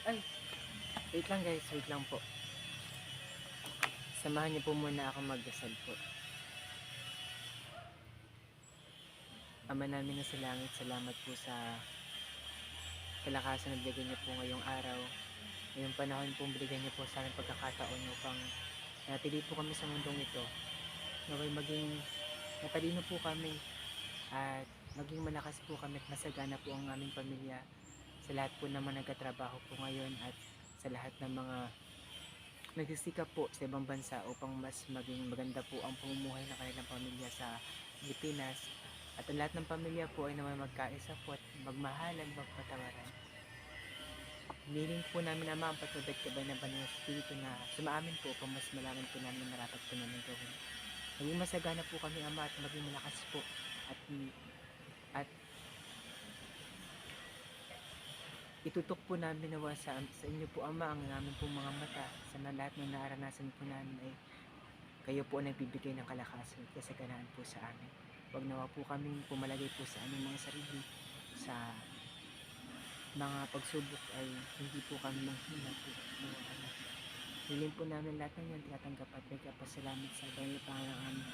Wait lang guys, wait lang po. Samahan niyo po muna ako magdasal po. Ama namin na sa langit, salamat po sa kalakasan na binigyan niyo po ngayong araw. Ngayong panahon po binigyan niyo po sa amin pagkakataon upang natili po kami sa mundong ito. Naway maging matalino po kami at maging malakas po kami at masagana po ang aming pamilya sa lahat po naman nagkatrabaho po ngayon at sa lahat ng mga nagsisikap po sa ibang bansa upang mas maging maganda po ang pamumuhay ng kanilang pamilya sa Pilipinas at ang lahat ng pamilya po ay naman magkaisa po at magmahalan, magpatawaran. Hiniling po namin Ama ang patubig kabay ng Banal na Espiritu na sumaamin po upang mas malaman po namin ang marapat po namin gawin. Maging masagana po kami Ama at maging malakas po at itutok po namin nawa sa, sa inyo po Ama ang namin po mga mata sa lahat ng naranasan po namin ay kayo po ang nagbibigay ng kalakasan at kasaganaan po sa amin. Huwag nawa po kami pumalagay po sa aming mga sarili sa mga pagsubok ay hindi po kami manghina po mga anak. Hiling po namin lahat ng yan tinatanggap at may kapasalamat sa banal na pangalan ng aming